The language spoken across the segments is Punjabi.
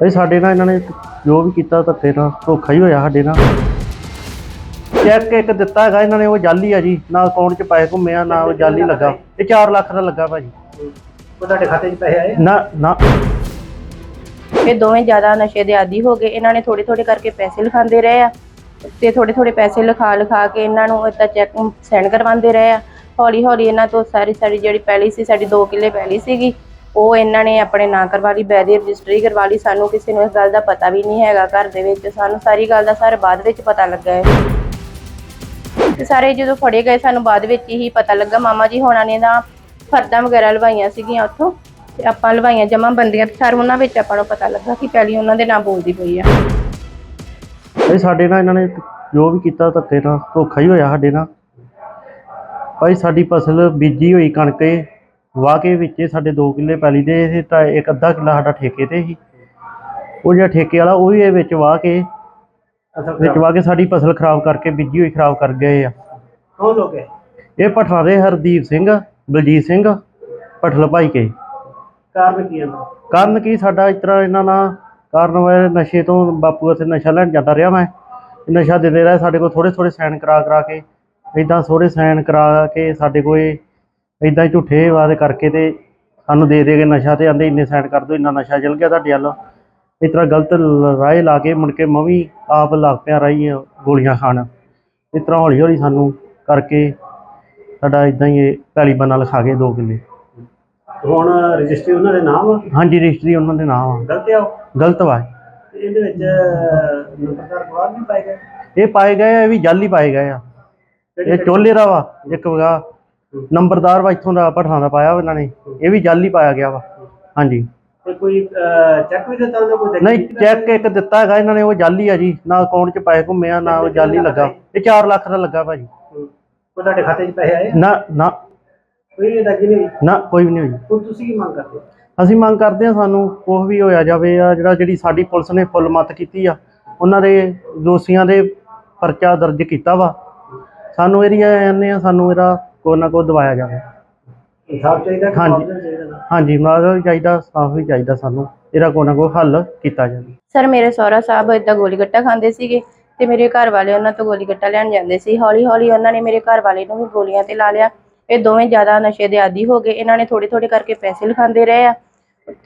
ਭਾਈ ਸਾਡੇ ਨਾਲ ਇਹਨਾਂ ਨੇ ਜੋ ਵੀ ਕੀਤਾ ਧੱਕੇ ਨਾਲ ਧੋਖਾ ਹੀ ਹੋਇਆ ਸਾਡੇ ਨਾਲ। ਚੈੱਕ ਇੱਕ ਦਿੱਤਾ ਹੈਗਾ ਇਹਨਾਂ ਨੇ ਉਹ ਜਾਲੀ ਆ ਜੀ। ਨਾ ਅਕਾਊਂਟ 'ਚ ਪੈਸੇ ਘੁੰਮਿਆ ਨਾ ਉਹ ਜਾਲੀ ਲੱਗਾ। ਇਹ 4 ਲੱਖ ਦਾ ਲੱਗਾ ਭਾਜੀ। ਉਹ ਤੁਹਾਡੇ ਖਾਤੇ 'ਚ ਪੈਸੇ ਆਏ? ਨਾ ਨਾ। ਇਹ ਦੋਵੇਂ ਜ਼ਿਆਦਾ ਨਸ਼ੇ ਦੇ ਆਦੀ ਹੋ ਗਏ। ਇਹਨਾਂ ਨੇ ਥੋੜੇ ਥੋੜੇ ਕਰਕੇ ਪੈਸੇ ਲਿਖਾਉਂਦੇ ਰਹੇ ਆ। ਤੇ ਥੋੜੇ ਥੋੜੇ ਪੈਸੇ ਲਿਖਾ ਲਿਖਾ ਕੇ ਇਹਨਾਂ ਨੂੰ ਇਦਾਂ ਚੈੱਕ ਸੈਂਡ ਕਰਵਾਉਂਦੇ ਰਹੇ ਆ। ਹੌਲੀ ਹੌਲੀ ਇਹਨਾਂ ਤੋਂ ਸਾਰੀ ਸਾਡੀ ਜਿਹੜੀ ਪਹਿਲੀ ਸੀ ਸਾਡੀ 2 ਕਿੱਲੇ ਪਹਿਲੀ ਸੀਗੀ। ਉਹ ਇਹਨਾਂ ਨੇ ਆਪਣੇ ਨਾਂ ਕਰਵਾ ਲਈ, ਬੈਦੀ ਰਜਿਸਟਰੀ ਕਰਵਾ ਲਈ। ਸਾਨੂੰ ਕਿਸੇ ਨੂੰ ਇਸ ਗੱਲ ਦਾ ਪਤਾ ਵੀ ਨਹੀਂ ਹੈਗਾ ਘਰ ਦੇ ਵਿੱਚ। ਸਾਨੂੰ ਸਾਰੀ ਗੱਲ ਦਾ ਸਾਰੇ ਬਾਅਦ ਵਿੱਚ ਪਤਾ ਲੱਗਾ ਹੈ। ਤੇ ਸਾਰੇ ਜਦੋਂ ਫੜੇ ਗਏ, ਸਾਨੂੰ ਬਾਅਦ ਵਿੱਚ ਹੀ ਪਤਾ ਲੱਗਾ। ਮਾਮਾ ਜੀ ਹੋਣਾ ਨੇ ਨਾ ਫਰਦਾਂ ਵਗੈਰਾ ਲਵਾਈਆਂ ਸੀਗੀਆਂ ਉੱਥੋਂ। ਤੇ ਆਪਾਂ ਲਵਾਈਆਂ ਜਮਾ ਬੰਦੀਆਂ ਤੇ ਸਰ ਉਹਨਾਂ ਵਿੱਚ ਆਪਾਂ ਨੂੰ ਪਤਾ ਲੱਗਾ ਕਿ ਪਹਿਲੀ ਉਹਨਾਂ ਦੇ ਨਾਂ ਬੋਲਦੀ ਪਈ ਆ। ਭਾਈ ਸਾਡੇ ਨਾਲ ਇਹਨਾਂ ਨੇ ਜੋ ਵੀ ਕੀਤਾ ਧੱਕੇ ਨਾਲ ਧੋਖਾ ਹੀ ਹੋਇਆ ਸਾਡੇ ਨਾਲ। ਭਾਈ ਸਾਡੀ ਫਸਲ ਬੀਜੀ ਹੋਈ ਕਣਕ ਵਾਹ ਕੇ ਵਿੱਚ ਸਾਡੇ 2 ਕਿੱਲੇ ਪੈਲੀ ਦੇ ਇਹ ਤਾਂ ਇੱਕ ਅੱਧਾ ਕਿੱਲਾ ਸਾਡਾ ਠੇਕੇ ਤੇ ਸੀ। ਉਹ ਜਿਹੜਾ ਠੇਕੇ ਵਾਲਾ ਉਹ ਵੀ ਇਹ ਵਿੱਚ ਵਾਹ ਕੇ ਵਿੱਚ ਵਾਹ ਕੇ ਸਾਡੀ ਫਸਲ ਖਰਾਬ ਕਰਕੇ ਬੀਜੀ ਹੋਈ ਖਰਾਬ ਕਰ ਗਏ ਆ। ਕੌਣ ਲੋਕ ਹੈ ਇਹ ਭਠਨਾ ਦੇ ਹਰਦੀਪ ਸਿੰਘ ਬਲਜੀਤ ਸਿੰਘ ਭਠਲ ਭਾਈ ਕੇ। ਕਾਰਨ ਕੀ ਹੈ ਕਾਰਨ ਕੀ? ਸਾਡਾ ਇਸ ਤਰ੍ਹਾਂ ਇਹਨਾਂ ਨਾਲ ਕਾਰਨ ਹੋਇਆ ਨਸ਼ੇ ਤੋਂ ਬਾਪੂ ਅਸੀਂ ਨਸ਼ਾ ਲੈਣ ਜਾਂਦਾ ਰਿਹਾ ਮੈਂ। ਨਸ਼ਾ ਦਿੰਦੇ ਰਹੇ ਸਾਡੇ ਕੋਲ ਥੋੜੇ ਥੋੜੇ ਸਾਈਨ ਕਰਾ ਕਰਾ ਕੇ ਇਦਾਂ ਥੋੜੇ ਸਾਈਨ ਕਰਾ ਕੇ ਸਾਡੇ ਕੋਲ ਇਦਾਂ ਝੂਠੇ ਵਾਅਦੇ ਕਰਕੇ ਤੇ ਸਾਨੂੰ ਦੇ ਦੇ ਕੇ ਨਸ਼ਾ ਤੇ ਆਂਦੇ ਇੰਨੇ ਸਾਈਨ ਕਰ ਦਿਓ ਇੰਨਾ ਨਸ਼ਾ ਚਲ ਗਿਆ ਤੁਹਾਡੇ ਵੱਲ। ਇਸ ਤਰ੍ਹਾਂ ਗਲਤ ਰਾਹ ਲਾ ਕੇ ਮੁੜ ਕੇ ਮੈਂ ਵੀ ਆਪ ਲੱਗ ਪਿਆ ਰਹੀ ਗੋਲੀਆਂ ਖਾਣ। ਇਸ ਤਰ੍ਹਾਂ ਹੌਲੀ ਹੌਲੀ ਸਾਨੂੰ ਕਰਕੇ ਸਾਡਾ ਇਦਾਂ ਹੀ ਇਹ ਪੈਲੀ ਬੰਨਾ ਲਿਖਾ ਕੇ ਦੋ ਕਿੱਲੇ। ਹੁਣ ਰਜਿਸਟਰੀ ਉਹਨਾਂ ਦੇ ਨਾਮ ਆ? ਹਾਂਜੀ ਰਜਿਸਟਰੀ ਉਹਨਾਂ ਦੇ ਨਾਮ ਆ। ਗਲਤ ਆ। ਗਲਤ ਵਾ। ਇਹਦੇ ਵਿੱਚ ਨੰਬਰਦਾਰ ਗਵਾਹ ਵੀ ਪਾਏ ਗਏ? ਇਹ ਪਾਏ ਗਏ ਆ ਵੀ ਜਾਲੀ ਪਾਏ ਗਏ ਆ। ਇਹ ਚੋਲੇ ਦਾ ਵਾ ਇੱਕ ਵਗਾ ਨੰਬਰਦਾਰ ਵਾ ਇੱਥੋਂ ਦਾ ਪਠਾਣਾ ਦਾ ਪਾਇਆ ਵਾ ਇਹਨਾਂ ਨੇ। ਇਹ ਵੀ ਜਾਲੀ ਪਾਇਆ ਗਿਆ ਵਾ। ਹਾਂਜੀ। ਤੇ ਕੋਈ ਚੈੱਕ ਵੀ ਦਿੱਤਾ ਉਹਨਾਂ ਕੋਈ ਨਹੀਂ ਚੈੱਕ ਇੱਕ ਦਿੱਤਾ ਹੈਗਾ ਇਹਨਾਂ ਨੇ ਉਹ ਜਾਲੀ ਆ ਜੀ। ਨਾ ਅਕਾਊਂਟ 'ਚ ਪੈਸੇ ਘੁੰਮਿਆ ਨਾ ਉਹ ਜਾਲੀ ਲੱਗਾ। ਇਹ 4 ਲੱਖ ਦਾ ਲੱਗਾ ਭਾਜੀ। ਹੂੰ। ਉਹ ਤੁਹਾਡੇ ਖਾਤੇ 'ਚ ਪੈਸੇ ਆਏ ਨਾ ਨਾ। ਕੋਈ ਨਹੀਂ ਹੋਈ? ਨਾ ਕੋਈ ਵੀ ਨਹੀਂ ਹੋਈ। ਹੁਣ ਤੁਸੀਂ ਕੀ ਮੰਗ ਕਰਦੇ ਹੋ? ਅਸੀਂ ਮੰਗ ਕਰਦੇ ਹਾਂ ਸਾਨੂੰ ਕੁਛ ਵੀ ਹੋਇਆ ਜਾਵੇ ਆ ਜਿਹੜਾ ਜਿਹੜੀ ਸਾਡੀ ਪੁਲਿਸ ਨੇ ਫੁੱਲ ਮੱਤ ਕੀਤੀ ਆ ਉਹਨਾਂ ਦੇ ਦੋਸ਼ੀਆਂ ਦੇ ਪਰਚਾ ਦਰਜ ਕੀਤਾ ਵਾ। ਸਾਨੂੰ ਇਹਦੀ ਆਨੇ ਆ ਸਾਨੂੰ ਇਹਦਾ ਕੋਈ ਨਾ ਕੋਈ ਦਵਾਇਆ ਜਾਵੇ। ਇਨਸਾਫ ਚਾਹੀਦਾ ਕਿ ਹਾਂਜੀ। ਮੁਆਵਜ਼ਾ ਚਾਹੀਦਾ ਨਾ? ਹਾਂਜੀ ਵੀ ਚਾਹੀਦਾ ਸਾਫ਼ ਵੀ ਚਾਹੀਦਾ ਸਾਨੂੰ ਇਹਦਾ ਕੋਈ ਨਾ ਕੋਈ ਹੱਲ ਕੀਤਾ ਜਾਵੇ। ਸਰ ਮੇਰੇ ਸਹੁਰਾ ਸਾਹਿਬ ਏਦਾਂ ਗੋਲੀ ਗੱਟਾ ਖਾਂਦੇ ਸੀਗੇ ਤੇ ਮੇਰੇ ਘਰ ਵਾਲੇ ਉਹਨਾਂ ਤੋਂ ਗੋਲੀ ਗੱਟਾ ਲੈਣ ਜਾਂਦੇ ਸੀ। ਹੌਲੀ ਹੌਲੀ ਉਹਨਾਂ ਨੇ ਮੇਰੇ ਘਰ ਵਾਲੇ ਨੂੰ ਵੀ ਗੋਲੀਆਂ ਤੇ ਲਾ ਲਿਆ। ਇਹ ਦੋਵੇਂ ਜ਼ਿਆਦਾ ਨਸ਼ੇ ਦੇ ਆਦੀ ਹੋ ਗਏ। ਇਹਨਾਂ ਨੇ ਥੋੜੇ ਥੋੜੇ ਕਰਕੇ ਪੈਸੇ ਲਿਖਾਉਂਦੇ ਰਹੇ ਆ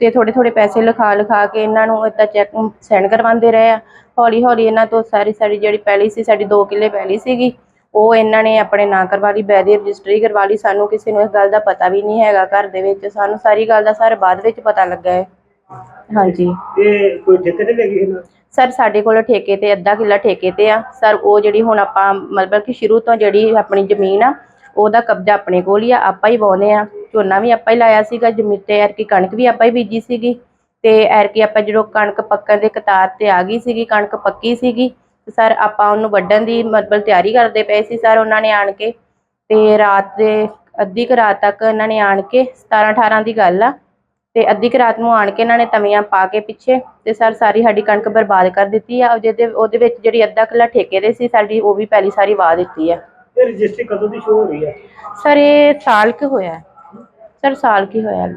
ਤੇ ਥੋੜੇ ਥੋੜੇ ਪੈਸੇ ਲਿਖਾ ਲਿਖਾ ਕੇ ਇਹਨਾਂ ਨੂੰ ਏਦਾਂ ਚੈੱਕ ਸੈਂਡ ਕਰਵਾਉਂਦੇ ਰਹੇ ਆ। ਹੌਲੀ ਹੌਲੀ ਇਹਨਾਂ ਤੋਂ ਸਾਰੀ ਸਾਡੀ ਜਿਹੜੀ ਪਹਿਲੀ ਸੀ ਸਾਡੀ 2 ਕਿੱਲੇ ਪਹਿਲੀ ਸੀਗੀ। ਉਹ ਇਹਨਾਂ ਨੇ ਆਪਣੇ ਨਾਂ ਕਰਵਾ ਲਈ ਬੈਦੀ ਰਜਿਸਟਰੀ ਕਰਵਾ ਲਈ। ਸਾਨੂੰ ਕਿਸੇ ਨੂੰ ਇਸ ਗੱਲ ਦਾ ਪਤਾ ਵੀ ਨਹੀਂ ਹੈਗਾ ਘਰ ਦੇ ਵਿੱਚ। ਸਾਨੂੰ ਸਾਰੀ ਗੱਲ ਦਾ ਸਾਰੇ ਬਾਅਦ ਵਿੱਚ ਪਤਾ ਲੱਗਾ ਹੈ। ਹਾਂਜੀ। ਇਹ ਕੋਈ ਠੇਕੇ ਤੇ ਲੱਗੀ ਇਹਨਾਂ? ਸਰ ਸਾਡੇ ਕੋਲ ਠੇਕੇ ਤੇ ਅੱਧਾ ਕਿੱਲਾ ਠੇਕੇ ਤੇ ਆ। ਸਰ ਉਹ ਜਿਹੜੀ ਹੁਣ ਆਪਾਂ ਮਤਲਬ ਕਿ ਸ਼ੁਰੂ ਤੋਂ ਜਿਹੜੀ ਆਪਣੀ ਜ਼ਮੀਨ ਆ ਉਹਦਾ ਕਬਜ਼ਾ ਆਪਣੇ ਕੋਲ ਹੀ ਆ ਆਪਾਂ ਹੀ ਵਾਹੁੰਦੇ ਆ। ਝੋਨਾ ਵੀ ਆਪਾਂ ਹੀ ਲਾਇਆ ਸੀਗਾ ਜ਼ਮੀਨ ਤੇ ਐਰਕੀ ਕਣਕ ਵੀ ਆਪਾਂ ਹੀ ਬੀਜੀ ਸੀਗੀ। ਤੇ ਐਰਕੀ ਆਪਾਂ ਜਦੋਂ ਕਣਕ ਪੱਕਣ ਦੇ ਕਤਾਰ ਤੇ ਆ ਗਈ ਸੀਗੀ ਕਣਕ ਪੱਕੀ ਸੀਗੀ ਸਰ ਆਪਾਂ ਉਹਨੂੰ ਵੱਢਣ ਦੀ ਮਤਲਬ ਤਿਆਰੀ ਕਰਦੇ ਪਏ ਸੀ ਸਰ ਉਹਨਾਂ ਨੇ ਆਣ ਕੇ ਤੇ ਰਾਤ ਦੇ ਅੱਧੀ ਕੁ ਰਾਤ ਤੱਕ ਇਹਨਾਂ ਨੇ ਆਣ ਕੇ 17 18 ਦੀ ਗੱਲ ਆ ਤੇ ਅੱਧੀ ਕੁ ਰਾਤ ਨੂੰ ਆਣ ਕੇ ਇਹਨਾਂ ਨੇ ਤਵੀਆਂ ਪਾ ਕੇ ਪਿੱਛੇ ਤੇ ਸਰ ਸਾਰੀ ਸਾਡੀ ਕਣਕ ਬਰਬਾਦ ਕਰ ਦਿੱਤੀ ਆ ਜਿਹਦੇ ਉਹਦੇ ਵਿੱਚ ਜਿਹੜੀ ਅੱਧਾ ਕਿੱਲਾ ਠੇਕੇ ਦੇ ਸੀ ਸਾਡੀ ਉਹ ਵੀ ਪਹਿਲੀ ਸਾਰੀ ਵਾਹ ਦਿੱਤੀ ਆ। ਰਜਿਸਟਰੀ ਕਦੋਂ ਦੀ ਸ਼ੁਰੂ ਹੋ ਰਹੀ ਹੈ ਸਰ ਇਹ ਸਾਲ ਕੀ ਹੋਇਆ? ਸਰ ਸਾਲ ਕੀ ਹੋਇਆ?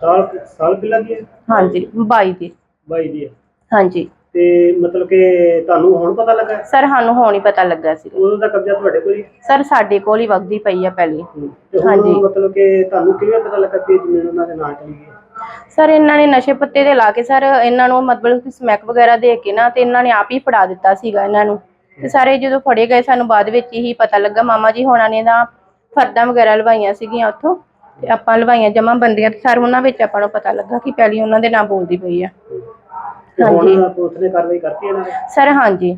ਸਾਲ ਸਾਲ ਕਿੱਲਾ ਦੀ ਹੈ? ਹਾਂਜੀ 22 ਦੀ। 22 ਦੀ ਹੈ। ਹਾਂਜੀ। ਤੇ ਮਤਲਬ ਕਿ ਤੁਹਾਨੂੰ ਹੁਣ ਪਤਾ ਲੱਗਾ? ਸਰ ਸਾਨੂੰ ਹੁਣ ਹੀ ਪਤਾ ਲੱਗਾ ਸੀ। ਉਦੋਂ ਦਾ ਕਬਜ਼ਾ ਤੁਹਾਡੇ ਕੋਲ ਹੀ? ਹੈ? ਸਰ ਸਾਡੇ ਕੋਲ ਹੀ ਵਗਦੀ ਪਈ ਆ ਪਹਿਲੀ। ਤੇ ਹੁਣ ਹਾਂਜੀ। ਮਤਲਬ ਕਿ ਤੁਹਾਨੂੰ ਕਿਵੇਂ ਪਤਾ ਲੱਗਾ ਕਿ ਇਹ ਜ਼ਮੀਨ ਉਹਨਾਂ ਦੇ ਨਾਂ ਚਲੀ ਗਈ ਹੈ? ਸਰ ਇਹਨਾਂ ਨੇ ਨਸ਼ੇ ਪੱਤੇ ਦੇ ਲਾ ਕੇ ਸਰ ਇਹਨਾਂ ਨੂੰ ਮਤਲਬ ਕਿ ਸਮੈਕ ਵਗੈਰਾ ਦੇ ਕੇ ਨਾ ਤੇ ਇਹਨਾਂ ਨੇ ਆਪ ਹੀ ਫੜਾ ਦਿੱਤਾ ਸੀਗਾ ਇਹਨਾਂ ਨੂੰ। ਤੇ ਸਾਰੇ ਜਦੋਂ ਫੜੇ ਗਏ ਸਾਨੂੰ ਬਾਅਦ ਵਿੱਚ ਹੀ ਪਤਾ ਲੱਗਾ। ਮਾਮਾ ਜੀ ਹੋਣਾ ਨੇ ਨਾ ਫਰਦਾਂ ਵਗੈਰਾ ਲਵਾਈਆਂ ਸੀਗੀਆਂ ਉੱਥੋਂ ਤੇ ਆਪਾਂ ਲਵਾਈਆਂ ਜਮਾ ਬੰਦੀਆਂ ਤੇ ਸਰ ਉਹਨਾਂ ਵਿੱਚ ਆਪਾਂ ਨੂੰ ਪਤਾ ਲੱਗਾ ਕਿ ਪਹਿਲੀ ਉਹਨਾਂ ਦੇ ਨਾਂ ਬੋਲਦੀ ਪਈ ਆ। ਤੇ ਹਾਂਜੀ। ਹੁਣ ਪੁਲਿਸ ਨੇ ਕਾਰਵਾਈ ਕਰਤੀ ਇਹਨਾਂ ਨੇ ਸਰ ਹਾਂਜੀ।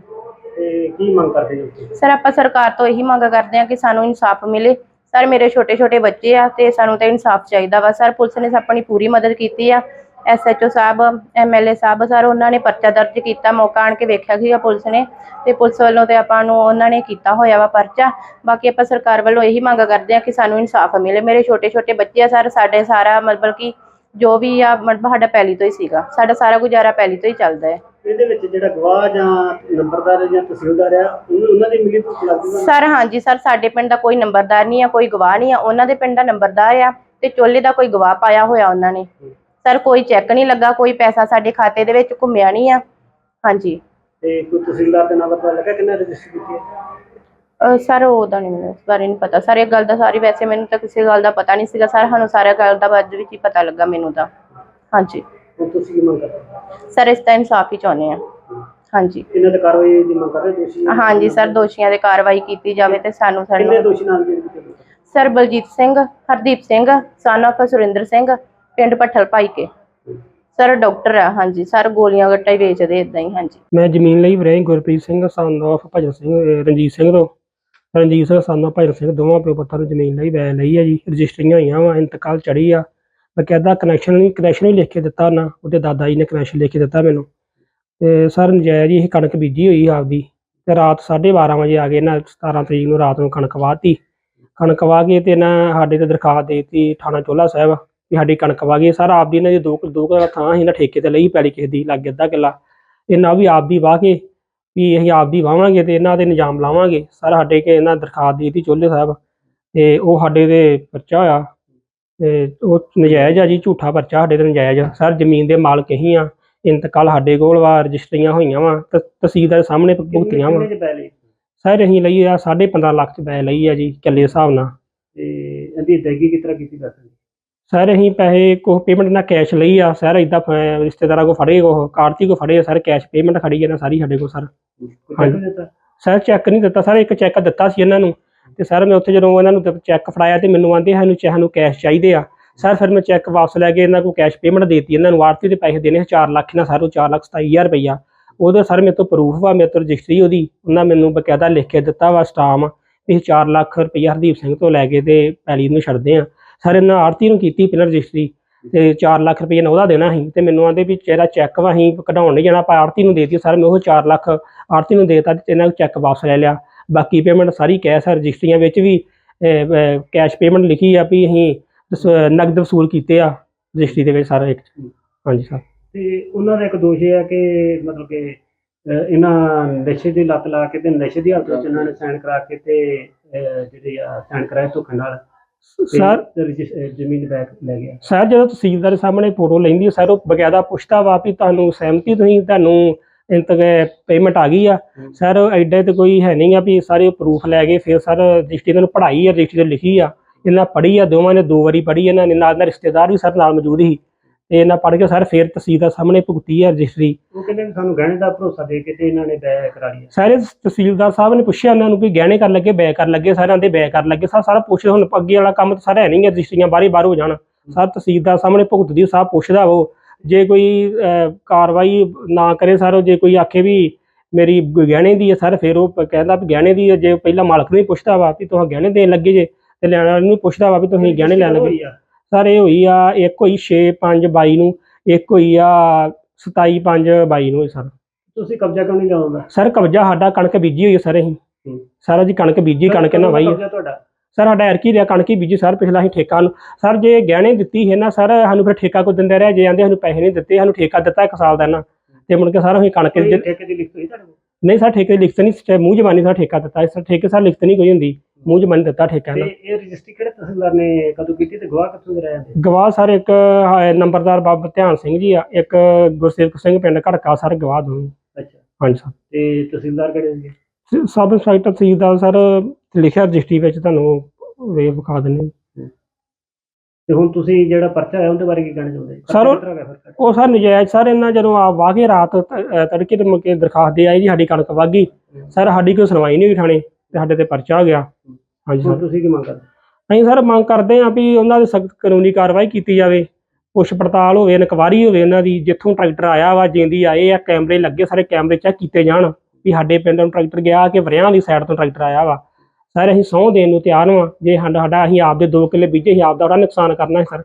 ਤੇ ਕੀ ਮੰਗ ਕਰਦੇ ਹੋ ਤੁਸੀਂ? ਸਰ ਆਪਾਂ ਸਰਕਾਰ ਤੋਂ ਇਹੀ ਮੰਗ ਕਰਦੇ ਹਾਂ ਕਿ ਸਾਨੂੰ ਇਨਸਾਫ ਮਿਲੇ। ਸਰ ਮੇਰੇ ਛੋਟੇ ਛੋਟੇ ਬੱਚੇ ਆ ਤੇ ਸਾਨੂੰ ਤਾਂ ਇਨਸਾਫ ਚਾਹੀਦਾ ਵਾ। ਸਰ ਪੁਲਿਸ ਨੇ ਆਪਣੀ ਪੂਰੀ ਮਦਦ ਕੀਤੀ ਆ। ਐਸਐਚਓ ਸਾਹਿਬ ਐਮਐਲਏ ਸਾਹਿਬ ਸਰ ਉਹਨਾਂ ਨੇ ਪਰਚਾ ਦਰਜ ਕੀਤਾ। ਮੌਕਾ ਆਣ ਕੇ ਵੇਖਿਆ ਸੀਗਾ ਪੁਲਿਸ ਨੇ ਤੇ ਪੁਲਿਸ ਵੱਲੋਂ ਤੇ ਆਪਾਂ ਨੂੰ ਉਹਨਾਂ ਨੇ ਕੀਤਾ ਹੋਇਆ ਵਾ ਪਰਚਾ। ਬਾਕੀ ਆਪਾਂ ਸਰਕਾਰ ਵੱਲੋਂ ਇਹੀ ਮੰਗ ਕਰਦੇ ਆ ਕਿ ਸਾਨੂੰ ਇਨਸਾਫ ਮਿਲੇ। ਮੇਰੇ ਛੋਟੇ ਛੋਟੇ ਬੱਚੇ ਆ ਸਰ ਸਾਡੇ ਸਾਰਾ ਮਤਲਬ ਕਿ ਜੋ ਵੀ ਆ ਮਤਲਬ ਸਾਡਾ ਪਹਿਲੀ ਤੋਂ ਹੀ ਸੀਗਾ। ਸਾਡਾ ਸਾਰਾ ਗੁਜ਼ਾਰਾ ਪਹਿਲੀ ਤੋਂ ਹੀ ਚੱਲਦਾ ਹੈ। ਇਹਦੇ ਵਿੱਚ ਜਿਹੜਾ ਗਵਾਹ ਜਾਂ ਨੰਬਰਦਾਰ ਜਾਂ ਤਹਿਸੀਲਦਾਰ ਆ ਉਹਨਾਂ ਉਹਨਾਂ ਦੀ ਮਿਲੀ ਭੁਗਤ ਲੱਗਦੀ ਹੈ ਸਰ ਹਾਂਜੀ ਸਰ ਸਾਡੇ ਪਿੰਡ ਦਾ ਕੋਈ ਨੰਬਰਦਾਰ ਨਹੀਂ ਆ ਕੋਈ ਗਵਾਹ ਨਹੀਂ ਆ। ਉਹਨਾਂ ਦੇ ਪਿੰਡ ਦਾ ਨੰਬਰਦਾਰ ਆ ਤੇ ਚੋਲੇ ਦਾ ਕੋਈ ਗਵਾਹ ਪਾਇਆ ਹੋਇਆ ਉਹਨਾਂ ਨੇ। ਸਰ ਕੋਈ ਚੈੱਕ ਨਹੀਂ ਲੱਗਾ ਕੋਈ ਪੈਸਾ ਸਾਡੇ ਖਾਤੇ ਦੇ ਵਿੱਚ ਘੁੰਮਿਆ ਨਹੀਂ ਆ। ਹਾਂਜੀ। ਤੇ ਕੋਈ ਤਹਿਸੀਲਦਾਰ ਦੇ ਨਾਮ ਪਤਾ ਲੱਗਾ ਕਿੰਨਾ ਰਜਿਸਟਰ ਕੀਤੀ? ਹੈ ਸਰ ਉਹਦਾ ਨਹੀਂ ਮੈਨੂੰ ਇਸ ਬਾਰੇ ਨਹੀਂ ਪਤਾ। ਸਰ ਇਹ ਗੱਲ ਦਾ ਸਾਰੀ ਵੈਸੇ ਮੈਨੂੰ ਤਾਂ ਕਿਸੇ ਗੱਲ ਦਾ ਪਤਾ ਨਹੀਂ ਸੀਗਾ। ਸਰ ਸਾਨੂੰ ਸਾਰਾ ਗੱਲ ਦਾ ਬਾਅਦ ਵਿੱਚ ਹੀ ਪਤਾ ਲੱਗਾ ਮੈਨੂੰ ਤਾਂ। ਹਾਂਜੀ। ਹੁਣ ਤੁਸੀਂ ਕੀ ਮੰਗ ਕਰਦੇ ਹੋ? ਸਰ ਇਸ ਦਾ ਇਨਸਾਫ ਹੀ ਚਾਹੁੰਦੇ ਆ ਹਾਂਜੀ। ਇਹਨਾਂ ਤੇ ਕਾਰਵਾਈ ਦੀ ਮੰਗ ਕਰਦੇ ਹੋ? ਦੋਸ਼ੀ ਹਾਂਜੀ ਸਰ ਦੋਸ਼ੀਆਂ ਦੇ ਕਾਰਵਾਈ ਕੀਤੀ ਜਾਵੇ ਤੇ ਸਾਨੂੰ ਕਿੰਨੇ ਸਾਨੂੰ ਦੋਸ਼ੀ ਨਾਲ ਗਏ? Sir Baljit Singh Hardeep Singh son of Surinder Singh ਪਿੰਡ ਭੱਠਲ ਭਾਈ ਕੇ। ਸਰ ਡਾਕਟਰ ਆ ਹਾਂਜੀ। ਸਰ ਗੋਲੀਆਂ ਗੱਟਾ ਹੀ ਵੇਚਦੇ ਇਦਾਂ ਹੀ ਹਾਂਜੀ। ਮੈਂ ਜ਼ਮੀਨ ਲਈ ਵੀਰੇ ਗੁਰਪ੍ਰੀਤ ਸਿੰਘ ਸੰਨ ਆਫ ਭਜਨ ਸਿੰਘ ਅਹ ਰਣਜੀਤ ਸਿੰਘ ਤੋਂ। ਰਣਜੀਤ ਸਿੰਘ ਸੰਨ ਆਫ ਭਜਨ ਸਿੰਘ ਦੋਵਾਂ ਪਿਓ ਪੁੱਤਾਂ ਨੂੰ ਜ਼ਮੀਨ ਲਈ ਵੈ ਲਈ ਆ ਜੀ, ਰਜਿਸਟਰੀਆਂ ਹੋਈਆਂ ਵਾ, ਇੰਤਕਾਲ ਚੜੀ ਆ। ਬਕਾਇਦਾ ਕਨੈਕਸ਼ਨ ਵੀ ਕਨੈਕਸ਼ਨ ਹੀ ਲਿਖ ਕੇ ਦਿੱਤਾ ਨਾ, ਉਹਦੇ ਦਾਦਾ ਜੀ ਨੇ ਕਨੈਕਸ਼ਨ ਲਿਖ ਕੇ ਦਿੱਤਾ ਮੈਨੂੰ। ਤੇ ਸਰ ਨਜਾਇਜ਼ ਹੀ ਇਹ ਕਣਕ ਬੀਜੀ ਹੋਈ ਆਪਦੀ। ਤੇ ਰਾਤ 12:30 ਵਜੇ ਆ ਗਏ ਨਾ 17 ਤਰੀਕ ਨੂੰ ਰਾਤ ਨੂੰ ਕਣਕ ਵਾਹਤੀ। ਕਣਕ ਵਾਹ ਕੇ ਤੇ ਨਾ ਸਾਡੇ ਤੇ ਦਰਖਾਸਤ ਦੇ ਦਿੱਤੀ ਥਾਣਾ ਚੋਲਾ ਸਾਹਿਬ ਵੀ ਸਾਡੀ ਕਣਕ ਵਾਹ ਗਈ ਸਾਰਾ ਆਪਦੀ ਇਹਨਾਂ ਦੀ ਦੋ ਦੋ ਕੁ ਥਾਂ ਸੀ ਨਾ, ਠੇਕੇ ਤੇ ਲਈ ਪੈਲੀ ਕਿਸੇ ਦੀ, ਲੱਗ ਅੱਧਾ ਕਿੱਲਾ। ਇਹਨਾਂ ਵੀ ਆਪ ਆਪਦੀ ਵਾਹ ਕੇ ਵੀ ਅਸੀਂ ਆਪਦੀ ਵਾਵਾਂਗੇ ਤੇ ਇਹਨਾਂ ਦੇ ਨਿਜ਼ਾਮ ਲਾਵਾਂਗੇ। ਸਰ ਸਾਡੇ ਕੇ ਇਹਨਾਂ ਦਰਖਾਸਤ ਦੇ ਦਿੱਤੀ ਚੋਲੇ ਸਾਹਿਬ ਤੇ ਉਹ ਸਾਡੇ ਦੇ ਪਰਚਾ ਹੋਇਆ ਤੇ ਉਹ ਨਜਾਇਜ਼ ਆ ਜੀ ਝੂਠਾ ਪਰਚਾ ਸਾਡੇ ਤੇ ਨਜਾਇਜ਼ ਆ। ਸਰ ਜ਼ਮੀਨ ਦੇ ਮਾਲਕ ਹੀ ਆ ਇੰਤਕਾਲ ਸਾਡੇ ਕੋਲ ਵਾ ਰਜਿਸਟਰੀਆਂ ਹੋਈਆਂ ਵਾ ਤ- ਤਹਿਸੀਲਦਾਰ ਦੇ ਸਾਹਮਣੇ ਭੁਗਤੀਆਂ ਵਾ। ਸਰ ਅਸੀਂ ਲਈ ਆ 15.5 ਲੱਖ ਚ ਬੈ ਲਈ ਆ ਜੀ ਚੱਲੇ ਹਿਸਾਬ ਨਾਲ। ਤੇ ਇਹਦੀ ਅਦਾਇਗੀ ਕਿਸ ਤਰ੍ਹਾਂ ਕੀਤੀ ਪੈਸੇ ਦੀ ਸਰ ਅਸੀਂ ਪੈਸੇ ਕੋ ਪੇਮੈਂਟ ਨਾਲ ਕੈਸ਼ ਲਈ ਆ ਸਰ ਇਦਾਂ ਰਿਸ਼ਤੇਦਾਰਾਂ ਕੋ ਫੜੇ ਕੋ ਕਾਰਤੀ ਕੋ ਫੜੇ ਆ ਸਰ ਕੈਸ਼ ਪੇਮੈਂਟ ਖੜੀ ਹੈ ਨਾ ਸਾਰੀ ਸਾਡੇ ਕੋਲ ਸਰ। ਹਾਂਜੀ। ਸਰ ਚੈੱਕ ਨਹੀਂ ਦਿੱਤਾ ਸਰ ਇੱਕ ਚੈੱਕ ਦਿੱਤਾ ਸੀ ਇਹਨਾਂ ਨੂੰ। ਤੇ ਸਰ ਮੈਂ ਉੱਥੇ ਜਦੋਂ ਇਹਨਾਂ ਨੂੰ ਚੈੱਕ ਫੜਾਇਆ ਤੇ ਮੈਨੂੰ ਆਂਦੇ ਸਾਨੂੰ ਚਾਹ ਨੂੰ ਕੈਸ਼ ਚਾਹੀਦੇ ਆ। ਸਰ ਫਿਰ ਮੈਂ ਚੈੱਕ ਵਾਪਸ ਲੈ ਕੇ ਇਹਨਾਂ ਕੋਲ ਕੈਸ਼ ਪੇਮੈਂਟ ਦੇਤੀ ਇਹਨਾਂ ਨੂੰ ਆੜਤੀ ਦੇ ਪੈਸੇ ਦੇਣੇ 4 ਲੱਖ ਨਾਲ ਸਰ ਉਹ 4 ਲੱਖ 27000 ਰੁਪਈਆ। ਉਹਦਾ ਸਰ ਮੇਰੇ ਤੋਂ ਪ੍ਰੂਫ ਵਾ ਮੇਰੇ ਤੋਂ ਰਜਿਸਟਰੀ ਉਹਦੀ ਉਹਨਾਂ ਮੈਨੂੰ ਬਕਾਇਦਾ ਲਿਖ ਕੇ ਦਿੱਤਾ ਵਾ ਸਟਾਮ। ਇਹ 4 ਲੱਖ ਰੁਪਈਆ ਹਰਦੀਪ ਸਿੰਘ ਤੋਂ ਲੈ ਕੇ ਤੇ ਪੈਲੀ ਨੂੰ ਛੱਡਦੇ ਆ। ਸਰ ਇਹਨਾਂ ਆੜਤੀ ਨੂੰ ਕੀਤੀ ਪਹਿਲਾਂ ਰਜਿਸਟਰੀ ਤੇ 4 ਲੱਖ ਰੁਪਈਆ ਉਹਦਾ ਦੇਣਾ ਸੀ ਤੇ ਮੈਨੂੰ ਆਂਦੇ ਵੀ ਚਿਹਰਾ ਚੈੱਕ ਵਾ ਅਸੀਂ ਕਢਾਉਣ ਨਹੀਂ ਜਾਣਾ, ਆਪਾਂ ਆੜਤੀ ਨੂੰ ਦੇ ਦਿੱਤੀ ਸਰ, ਮੈਂ ਉਹ 4 ਲੱਖ ਆੜਤੀ ਨੂੰ ਦੇਤਾ ਤੇ ਇਹਨਾਂ ਨੂੰ ਚੈੱਕ ਵਾਪਸ ਲੈ ਲਿਆ। ਬਾਕੀ ਪੇਮੈਂਟ ਸਾਰੀ ਕੈਸ਼ ਆ, ਰਜਿਸਟਰੀਆਂ ਵਿੱਚ ਵੀ ਕੈਸ਼ ਪੇਮੈਂਟ ਲਿਖੀ ਆ ਵੀ ਅਸੀਂ ਵਸ- ਨਕਦ ਵਸੂਲ ਕੀਤੇ ਆ ਰਜਿਸਟਰੀ ਦੇ ਵਿੱਚ ਸਾਰਾ ਇੱਕ। ਹਾਂਜੀ ਸਰ। ਤੇ ਉਹਨਾਂ ਦਾ ਇੱਕ ਦੋਸ਼ ਇਹ ਆ ਕਿ ਮਤਲਬ ਕਿ ਇਹਨਾਂ ਨਸ਼ੇ ਦੀ ਲੱਤ ਲਾ ਕੇ ਤੇ ਨਸ਼ੇ ਦੀ ਹਾਲਤ ਵਿੱਚ ਇਹਨਾਂ ਨੇ ਸਾਈਨ ਕਰਾ ਕੇ ਤੇ ਜਿਹੜੇ ਆ ਸਾਈਨ ਕਰਾਏ ਧੋਖੇ ਨਾਲ। ਸਰ ਜ਼ਮੀਨ ਬੈਕ ਲੈ ਗਿਆ। ਸਰ ਜਦੋਂ ਤਹਿਸੀਲਦਾਰ ਸਾਹਮਣੇ ਫੋਟੋ ਲੈਂਦੀ ਹੈ ਸਰ ਉਹ ਬਕਾਇਦਾ ਪੁੱਛਦਾ ਵਾ ਵੀ ਤੁਹਾਨੂੰ ਸਹਿਮਤੀ ਤੁਸੀਂ ਤੁਹਾਨੂੰ ਇੰਤਕ ਪੇਮੈਂਟ ਆ ਗਈ ਆ। ਸਰ ਐਡੇ ਤੇ ਕੋਈ ਹੈ ਨਹੀਂ ਆ ਵੀ ਸਾਰੇ ਪ੍ਰੂਫ ਲੈ ਗਏ ਫਿਰ ਸਰ ਰਜਿਸਟਰੀ ਨੂੰ ਪੜ੍ਹਾਈ ਆ ਰਜਿਸਟਰੀ ਲਿਖੀ ਆ ਇਹਨਾਂ ਪੜ੍ਹੀ ਆ ਦੋਵਾਂ ਨੇ ਦੋ ਵਾਰੀ ਪੜ੍ਹੀ ਇਹਨਾਂ ਨੇ ਨਾਲ ਨਾਲ ਰਿਸ਼ਤੇਦਾਰ ਵੀ ਸਰ ਨਾਲ ਮੌਜੂਦ ਸੀ। ਤੇ ਇਹਨਾਂ ਪੜ੍ਹ ਕੇ ਸਰ ਫਿਰ ਤਹਿਸੀਲਦਾਰ ਸਾਹਮਣੇ ਭੁਗਤੀ ਆ ਰਜਿਸਟਰੀ। ਉਹ ਕਹਿੰਦੇ ਵੀ ਸਾਨੂੰ ਗਹਿਣੇ ਦਾ ਭਰੋਸਾ ਦੇ ਕੇ ਤੇ ਇਹਨਾਂ ਨੇ ਬੈ ਕਰਾ ਲਿਆ। ਸਾਰੇ ਤਹਿਸੀਲਦਾਰ ਸਾਹਿਬ ਨੇ ਪੁੱਛਿਆ ਉਹਨਾਂ ਨੂੰ ਵੀ ਗਹਿਣੇ ਕਰ ਲੱਗੇ ਬੈ ਕਰ ਲੱਗੇ ਸਾਰਿਆਂ ਦੇ ਬੈ ਕਰ ਲੱਗੇ। ਸਰ ਸਾਰਾ ਪੁੱਛਦੇ ਹੁਣ ਅੱਗੇ ਵਾਲਾ ਕੰਮ ਤਾਂ ਸਾਰਾ ਹੈ ਨਹੀਂ ਹੈ ਰਜਿਸਟਰੀਆਂ ਬਾਹਰੇ ਬਾਹਰ ਹੋ ਜਾਣ। ਸਰ ਤਹਿਸੀਲਦਾਰ ਸਾਹਮਣੇ ਭੁਗਤਦੀ ਸਾਹਿਬ ਪੁੱਛਦਾ ਉਹ। ਜੇ ਕੋਈ ਕਾਰਵਾਈ ਨਾ ਕਰੇ ਸਰ ਜੇ ਕੋਈ ਆਖੇ ਵੀ ਮੇਰੀ ਗਹਿਣੇ ਦੀ ਹੈ ਸਰ ਫਿਰ ਉਹ ਕਹਿੰਦਾ ਵੀ ਗਹਿਣੇ ਦੀ ਹੈ। ਜੇ ਪਹਿਲਾਂ ਮਾਲਕ ਨੂੰ ਹੀ ਪੁੱਛਦਾ ਵਾ ਵੀ ਤੁਸੀਂ ਗਹਿਣੇ ਦੇਣ ਲੱਗੇ ਜੇ ਤੇ ਲੈਣ ਵਾਲੇ ਨੂੰ ਪੁੱਛਦਾ ਵਾ ਵੀ ਤੁਸੀਂ ਗਹਿਣੇ ਲੈਣ ਲੱਗੇ। ਸਰ ਇਹ ਹੋਈ ਆ ਇੱਕ ਹੋਈ 6 5 22 ਨੂੰ ਇੱਕ ਹੋਈ ਆ 27 5 22 ਨੂੰ ਸਰ। ਤੁਸੀਂ ਕਬਜ਼ਾ ਕਿਉਂ ਨਹੀਂ ਸਰ ਕਬਜ਼ਾ ਸਾਡਾ ਕਣਕ ਬੀਜੀ ਹੋਈ ਹੈ ਸਰ ਅਸੀਂ। ਹੂੰ। ਸਾਰਾ ਜੀ ਕਣਕ ਬੀਜੀ ਕਣਕ ਨਾ ਵਾਈ ਹੈ। ਸਰ ਸਾਡਾ ਐਰਕੀ ਰਿਆ ਕਣਕ ਹੀ ਬੀਜੀ ਸਰ ਪਿਛਲਾ ਅਸੀਂ ਠੇਕਾ ਨੂੰ। ਸਰ ਜੇ ਗਹਿਣੇ ਦਿੱਤੀ ਹੈ ਨਾ ਸਰ ਸਾਨੂੰ ਫਿਰ ਠੇਕਾ ਕੋ ਦਿੰਦੇ ਰਹੇ ਜੇ ਆਂਦੇ ਸਾਨੂੰ ਪੈਸੇ ਨਹੀਂ ਦਿੱਤੇ ਸਾਨੂੰ ਠੇਕਾ ਦਿੱਤਾ ਇੱਕ ਸਾਲ ਦਾ ਨਾ ਤੇ ਮੁੜ ਕੇ ਸਰ ਅਸੀਂ ਕਣਕ ਠੇਕੇ ਦੀ ਲਿਖਤ ਹੋਈ ਤੁਹਾਡੇ ਕੋਲ? ਨਹੀਂ ਸਰ ਠੇਕੇ ਦੀ ਲਿਖਤ ਨਹੀਂ ਮੂੰਹ ਜ਼ਬਾਨੀ ਸਰ ਠੇਕਾ ਦਿੱਤਾ ਸਰ ਠੇਕੇ ਸਰ ਲਿਖਤ ਨਹੀਂ ਕੋਈ ਹੁੰਦੀ। ਮੂੰਹ ਜ਼ਬਾਨੀ ਦਿੱਤਾ ਠੇਕਾ ਤੇ ਨਾ ਇਹ ਰਜਿਸਟਰੀ ਕਿਹੜੇ ਤਹਿਸੀਲਦਾਰ ਨੇ ਕਦੋਂ ਕੀਤੀ ਤੇ ਗਵਾਹ ਕਿੱਥੋਂ ਦੇ ਰਹੇ ਨੇ ਗਵਾਹ ਸਰ ਇੱਕ ਹੈ, ਨੰਬਰਦਾਰ ਬਾਬਾ ਧਿਆਨ ਸਿੰਘ ਜੀ ਆ ਇੱਕ ਗੁਰਸੇਵਕ ਸਿੰਘ ਪਿੰਡ ਘੜਕਾ ਸਰ ਗਵਾਹ ਦੋਵੇਂ। ਅੱਛਾ। ਹਾਂਜੀ ਸਰ। ਤੇ ਤਹਿਸੀਲਦਾਰ ਕਿਹੜੇ ਨੇ ਸ- ਸਬ ਇੰਸਪੈਕਟਰ ਤਹਿਸੀਲਦਾਰ ਸਰ ਲਿਖਿਆ ਰਜਿਸਟਰੀ ਵਿੱਚ ਤੁਹਾਨੂੰ ਵੇ ਵਿਖਾ ਦਿੰਦੇ ਤੇ ਹੁਣ ਤੁਸੀਂ ਜਿਹੜਾ ਪਰਚਾ ਹੈ ਉਹਦੇ ਬਾਰੇ ਕੀ ਕਹਿਣਾ ਚਾਹੁੰਦੇ ਜੀ? ਸਰ, ਉਹ- ਪਰਚਾ ਕਿਸ ਤਰ੍ਹਾਂ ਹੋਇਆ ਫਿਰ? ਉਹ ਸਰ ਨਜਾਇਜ਼ ਸਰ ਇਹਨਾਂ ਜਦੋਂ ਆ ਵਾਗੇ ਰਾਤ ਤ- ਤੜਕੇ ਤੇ ਮੁੜ ਕੇ ਦਰਖਾਸਤ ਦੇ ਆਈ ਜੀ ਸਾਡੀ ਕਣਕ ਵਾਗੀ ਸਰ ਸਾਡੀ ਕੋਈ ਸੁਣਵਾਈ ਨਹੀਂ ਹੋਈ ਥਾਣੇ। ਤੇ ਸਾਡੇ ਤੇ ਪਰਚਾ ਹੋ ਗਿਆ। ਹਾਂਜੀ ਹੁਣ ਸਰ। ਤੁਸੀਂ ਕੀ ਮੰਗ ਕਰਦੇ? ਅਸੀਂ ਸਰ ਮੰਗ ਕਰਦੇ ਹਾਂ ਵੀ ਉਹਨਾਂ ਦੇ ਸਖਤ ਕਾਨੂੰਨੀ ਕਾਰਵਾਈ ਕੀਤੀ ਜਾਵੇ। ਪੁੱਛ ਪੜਤਾਲ ਹੋਵੇ ਇਨਕੁਆਰੀ ਹੋਵੇ ਇਹਨਾਂ ਦੀ ਜਿੱਥੋਂ ਟਰੈਕਟਰ ਆਇਆ ਵਾ ਜਿੰਦੀ ਆਏ ਆ ਕੈਮਰੇ ਲੱਗੇ ਸਾਰੇ ਕੈਮਰੇ ਚੈੱਕ ਕੀਤੇ ਜਾਣ ਵੀ ਸਾਡੇ ਪਿੰਡ ਨੂੰ ਟਰੈਕਟਰ ਗਿਆ ਕਿ ਵਰਿਆਂ ਦੀ ਸਾਈਡ ਤੋਂ ਟਰੈਕਟਰ ਆਇਆ ਵਾ। ਸਰ ਅਸੀਂ ਸਹੁੰ ਦੇਣ ਨੂੰ ਤਿਆਰ ਹਾਂ ਜੇ ਸਾਡਾ ਸਾਡਾ ਅਸੀਂ ਆਪਦੇ 2 ਕਿੱਲੇ ਬੀਜੇ ਅਸੀਂ ਆਪਦਾ ਉਹਦਾ ਨੁਕਸਾਨ ਕਰਨਾ ਹੈ ਸਰ।